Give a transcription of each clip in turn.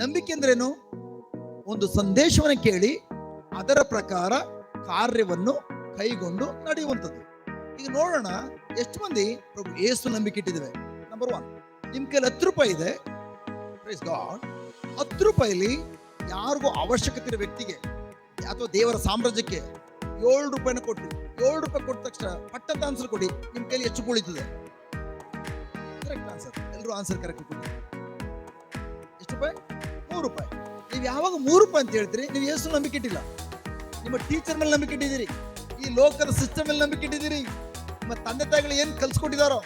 ನಂಬಿಕೆ ಅಂದ್ರೇನು? ಒಂದು ಸಂದೇಶವನ್ನು ಕೇಳಿ, ಅದರ ಪ್ರಕಾರ ಕಾರ್ಯವನ್ನು ಕೈಗೊಂಡು ನಡೆಯುವಂಥದ್ದು. ಈಗ ನೋಡೋಣ, ಎಷ್ಟು ಮಂದಿ ಪ್ರಭು ಏಸು ನಂಬಿಕೆ ಇಟ್ಟಿದ್ದೇವೆ? ನಂಬರ್ ಒನ್ ನಿಮ್ ಕೈಲಿ ಹತ್ತು ರೂಪಾಯಿ ಇದೆ. ಗಾಡ್ ಹತ್ತು ರೂಪಾಯಿಲಿ ಯಾರಿಗೂ ಅವಶ್ಯಕತೆ ಇರೋ ವ್ಯಕ್ತಿಗೆ, ಅಥವಾ ದೇವರ ಸಾಮ್ರಾಜ್ಯಕ್ಕೆ ಏಳು ರೂಪಾಯಿನ ಕೊಟ್ಟು ಏಳು ರೂಪಾಯಿ ಕೊಟ್ಟ ತಕ್ಷಣ ಪಟ್ಟಂತ ಆನ್ಸರ್ ಕೊಡಿ ನಿಮ್ ಕೈಲಿ ಎಷ್ಟು ಕುಳಿತದೆ ಕರೆಕ್ಟ್ ಆನ್ಸರ್ ಎಲ್ಲರೂ ಆನ್ಸರ್ ಕರೆಕ್ಟ್ ಎಷ್ಟು ರೂಪಾಯಿ? ಮೂರು ರೂಪಾಯಿ ನೀವು ಯಾವಾಗ ಮೂರು ರೂಪಾಯಿ ಅಂತ ಹೇಳ್ತೀರಿ ನೀವು ಎಷ್ಟು ನಂಬಿಕೆ ಇಟ್ಟಿಲ್ಲ. ನಿಮ್ಮ ಟೀಚರ್ ಮೇಲೆ ನಂಬಿಕೆ ಇಟ್ಟಿದ್ದೀರಿ. ಈ ಲೋಕದ ಸಿಸ್ಟಮ್ ಮೇಲೆ ನಂಬಿಕೆ ಇಟ್ಟಿದ್ದೀರಿ. ನಿಮ್ಮ ತಂದೆ ತಾಯಿಗಳು ಏನು ಕಲ್ಸ್ಕೊಟ್ಟಿದಾರೋ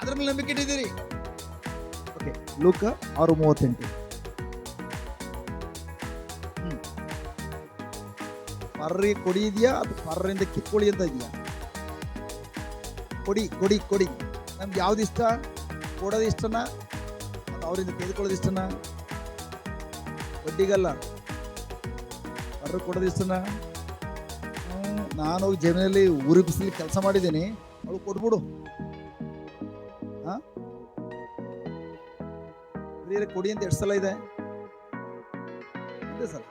ಅದ್ರ ಮೇಲೆ ನಂಬಿಕೆ ಇಟ್ಟಿದ್ದೀರಿ. ಓಕೆ ಲೋಕ ಆರು ಮೂವತ್ತೆಂಟು. ಪರ್ರಿ ಕೊಡಿ ಇದೆಯಾ ಅದು ಪರ್ರಿಂದ ಕಿತ್ಕೊಳ್ಳಿ ಅಂತ ಇದೆಯಾ? ಕೊಡಿ ಕೊಡಿ ಕೊಡಿ. ನಮ್ಗೆ ಯಾವ್ದು ಇಷ್ಟ? ಕೊಡೋದು ಇಷ್ಟನಾ? ಅವರಿಂದ ತೆಗೆದುಕೊಳ್ಳೋದು ಇಷ್ಟನಾ? ಬಡ್ಡಿಗಲ್ಲ ಅವರು ಕೊಡೋದು ಇಷ್ಟನಾ ನಾನು ಜಮೀನಲ್ಲಿ ಉರುಪಿಸಲಿ ಕೆಲಸ ಮಾಡಿದ್ದೀನಿ, ಅವಳು ಕೊಟ್ಬಿಡು. ಹಾಂ ಪ್ರಿಯರೇ ಕೊಡಿ ಅಂತ ಎಷ್ಟು ಸಲ ಇದೆ? ಸರ್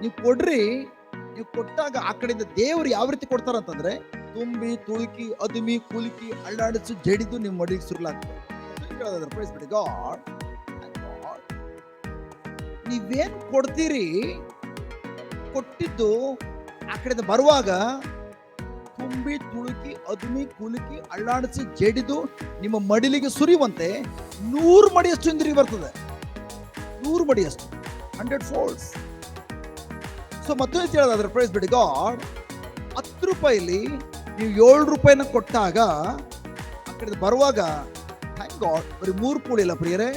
ನೀವು ಕೊಡ್ರಿ, ನೀವು ಕೊಟ್ಟಾಗ ಆ ಕಡೆಯಿಂದ ದೇವರು ಯಾವ ರೀತಿ ಕೊಡ್ತಾರಂತಂದ್ರೆ, ತುಂಬಿ, ತುಳುಕಿ, ಅದುಮಿ, ಕುಲುಕಿ, ಅಳ್ಳಾಡಿಸು, ಜಡಿದು ನಿಮ್ಮ ಮಡಿಗೆ ಗಾಡ್. ನೀವೇನ್ ಕೊಡ್ತೀರಿ? ಕೊಟ್ಟಿದ್ದು ಆ ಕಡೆಯಿಂದ ಬರುವಾಗ ತುಂಬಿ ತುಳುಕಿ, ಅದುಮಿ ಕುಲುಕಿ ಅಳ್ಳಾಡಿಸಿ ಜಡಿದು ನಿಮ್ಮ ಮಡಿಲಿಗೆ ಸುರಿಯುವಂತೆ ನೂರು ಮಡಿಯಷ್ಟು ಹಿಂದಿರುಗಿ ಬರ್ತದೆ. ನೂರು ಮಡಿಯಷ್ಟು. Hundred folds. ಸೊ ಮತ್ತೊಂದು ಹೇಳೋದಾದ್ರೆ ಪ್ರೈಸ್ ಬಿಡಿ ಗಾಡ್ ಹತ್ತು ರೂಪಾಯಿಲಿ ನೀವು ಏಳು ರೂಪಾಯಿನ ಕೊಟ್ಟಾಗ ಆ ಕಡೆ ಬರುವಾಗ ಥ್ಯಾಂಕ್ ಗಾಡ್ ಬರೀ ಮೂರು ಕೂಡಿಲ್ಲ ಪ್ರಿಯರೇ.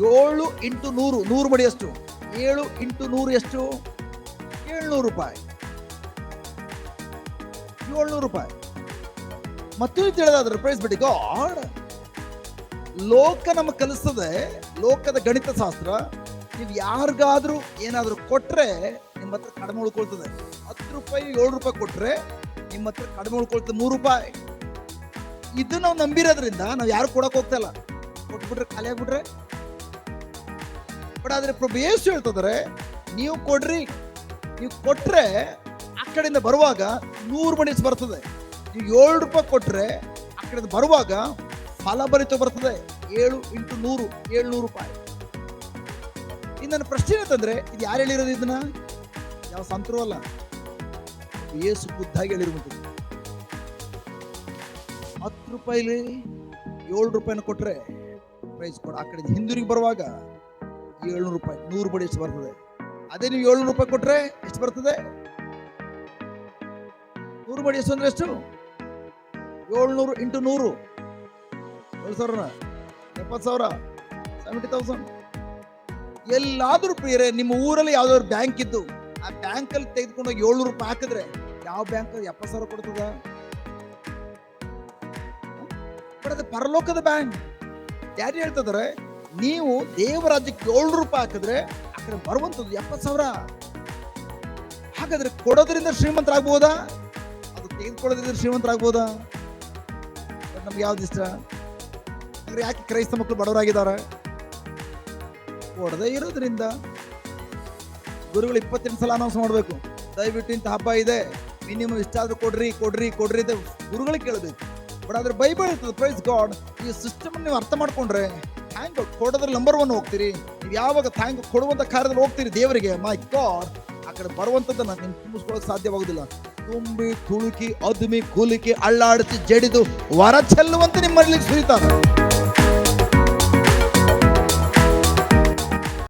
ಏಳು ಇಂಟು ನೂರು ನೂರು ಮಡಿ ಎಷ್ಟು? ಏಳು ಇಂಟು ನೂರು ಎಷ್ಟು? ಏಳ್ನೂರು ರೂಪಾಯಿ. ಏಳ್ನೂರು ರೂಪಾಯಿ. ಮತ್ತೆ ತಿಳಿದಾದ್ರೆ ಪ್ರೈಸ್ ಬಿಡಿ ಗಾಡ್ ಲೋಕ ನಮಗೆ ಕಲಿಸ್ತದೆ ಲೋಕದ ಗಣಿತ ಶಾಸ್ತ್ರ ನೀವು ಯಾರಿಗಾದ್ರೂ ಏನಾದ್ರೂ ಕೊಟ್ರೆ ನಿಮ್ಮ ಹತ್ರ ಕಡಿಮೆ ಉಳ್ಕೊಳ್ತದೆ. ಹತ್ತು ರೂಪಾಯಿ, ಏಳು ರೂಪಾಯಿ ಕೊಟ್ರೆ ನಿಮ್ಮ ಹತ್ರ ಕಡಿಮೆ ಉಳ್ಕೊಳ್ತದೆ, ಮೂರು ರೂಪಾಯಿ. ಇದು ನಾವು ನಂಬಿರೋದ್ರಿಂದ ನಾವು ಯಾರು ಕೊಡಕ್ ಹೋಗ್ತಾ ಇಲ್ಲ. ಕೊಟ್ಬಿಟ್ರೆ, ಖಾಲಿ ಆಗ್ಬಿಟ್ರೆ ಬಟ್ ಆದ್ರೆ ಪ್ರಭು ಯೇಸು ಹೇಳ್ತಿದ್ದಾರೆ, ನೀವು ಕೊಡ್ರಿ. ನೀವು ಕೊಟ್ರೆ ಆ ಕಡೆಯಿಂದ ಬರುವಾಗ ನೂರು ಮಣಿಸ್ ಬರ್ತದೆ. ನೀವು ಏಳು ರೂಪಾಯಿ ಕೊಟ್ರೆ ಆ ಕಡೆಯಿಂದ ಬರುವಾಗ ಫಲಭರಿತ ಬರ್ತದೆ. ಏಳು ಇಂಟು ನೂರು, ಏಳ್ನೂರು ರೂಪಾಯಿ. ಇನ್ನು ನನ್ನ ಪ್ರಶ್ನೆ ಏನಂತಂದ್ರೆ, ಇದು ಯಾರು ಹೇಳಿರೋದು ಇದನ್ನ? ಯಾವ ಸಂತರು ಅಲ್ಲ. ಏಸು ಬುದ್ಧಾಗಿ ಹೇಳಿರುವಂಥದ್ದು. ಹತ್ತು ರೂಪಾಯಿಲಿ ಏಳು ರೂಪಾಯಿನ ಕೊಟ್ರೆ, ಪ್ರೈಸ್ ಕೊಡ. ಆ ಕಡೆ ಹಿಂದಿರುಗಿ ಬರುವಾಗ ಏಳ್ನೂರು ರೂಪಾಯಿ, ನೂರು ಬಡಿ ಎಷ್ಟು ಬರ್ತದೆ? ಅದೇ ನೀವು ಏಳ್ನೂರು ರೂಪಾಯಿ ಕೊಟ್ರೆ ಎಷ್ಟು ಬರ್ತದೆ? ನೂರು ಬಡಿ ಎಷ್ಟು ಅಂದ್ರೆ ಎಷ್ಟು? ಏಳ್ನೂರು ಇಂಟು ನೂರು. ಏಳು ಸಾವಿರ ಎಪ್ಪತ್ತು ಸಾವಿರ? ಸೆವೆಂಟಿ ತೌಸಂಡ್ ಎಲ್ಲಾದ್ರೂ ಪ್ರಿಯರೇ, ನಿಮ್ಮ ಊರಲ್ಲಿ ಯಾವ್ದಾದ್ರು ಬ್ಯಾಂಕ್ ಇದ್ದು, ಆ ಬ್ಯಾಂಕಲ್ಲಿ ಅಲ್ಲಿ ತೆಗೆದುಕೊಂಡೋಗಿ ಏಳ್ನೂರು ರೂಪಾಯಿ ಹಾಕಿದ್ರೆ ಯಾವ ಬ್ಯಾಂಕ್ ಎಪ್ಪತ್ತು ಸಾವಿರ ಕೊಡ್ತದ? ಬಟ್ ಅದು ಪರಲೋಕದ ಬ್ಯಾಂಕ್ ಯಾರು ಹೇಳ್ತಿದಾರೆ ನೀವು ದೇವರಾಜ್ಯಕ್ಕೆ ಏಳು ರೂಪಾಯಿ ಹಾಕಿದ್ರೆ ಆ ಬರುವಂತದ್ದು ಎಪ್ಪತ್ತು ಸಾವಿರ. ಹಾಗಾದ್ರೆ ಕೊಡೋದ್ರಿಂದ ಶ್ರೀಮಂತರಾಗ್ಬೋದಾ? ಅದು ತೆಗೆದುಕೊಳ್ಳೋದ್ರಿಂದ ಶ್ರೀಮಂತರಾಗ್ಬೋದಾ? ನಮ್ಗೆ ಯಾವ್ದು ಇಷ್ಟ? ಅಂದ್ರೆ ಯಾಕೆ ಕ್ರೈಸ್ತ ಮಕ್ಕಳು ಬಡವರಾಗಿದ್ದಾರೆ? ಕೊಡದೇ ಇರೋದ್ರಿಂದ. ಗುರುಗಳು ಇಪ್ಪತ್ತೆಂಟು ಸಲ ಅನೌನ್ಸ್ ಮಾಡಬೇಕು. ದಯವಿಟ್ಟು ಇಂಥ ಹಬ್ಬ ಇದೆ. ಮಿನಿಮಮ್ ಇಷ್ಟಾದ್ರೂ ಕೊಡ್ರಿ ಕೊಡ್ರಿ ಕೊಡ್ರಿ ಅಂತ ಗುರುಗಳಿಗೆ ಕೇಳಬೇಕು. ಬಟ್ ಆದ್ರೆ ಬೈಬಲ್ ಇರ್ತದೆ ಪ್ರೈಸ್ ಗಾಡ್ ಈ ಸಿಸ್ಟಮ್ ನೀವು ಅರ್ಥ ಮಾಡ್ಕೊಂಡ್ರೆ ಥ್ಯಾಂಕ್ ಕೊಡೋದ್ರಲ್ಲಿ ನಂಬರ್ ಒನ್ ಹೋಗ್ತೀರಿ. ನೀವು ಯಾವಾಗ ಥ್ಯಾಂಕ್ ಕೊಡುವಂಥ ಕಾರ್ಯದಲ್ಲಿ ಹೋಗ್ತೀರಿ ದೇವರಿಗೆ ಮೈ ಗಾಡ್ ಆ ಕಡೆ ಬರುವಂಥದ್ದನ್ನು ನಿಮ್ಗೆ ತುಂಬಿಸ್ಕೊಳ್ಳೋಕೆ ಸಾಧ್ಯವಾಗುದಿಲ್ಲ. ತುಂಬಿ ತುಳುಕಿ, ಅದುಮಿ ಕುಲುಕಿ ಅಳ್ಳಾಡಿಸಿ ಜಡಿದು, ವರ ಚೆಲ್ಲುವಂತೆ ನಿಮ್ಮ ಮರಳಿಗೆ ಸುರಿತಾರೆ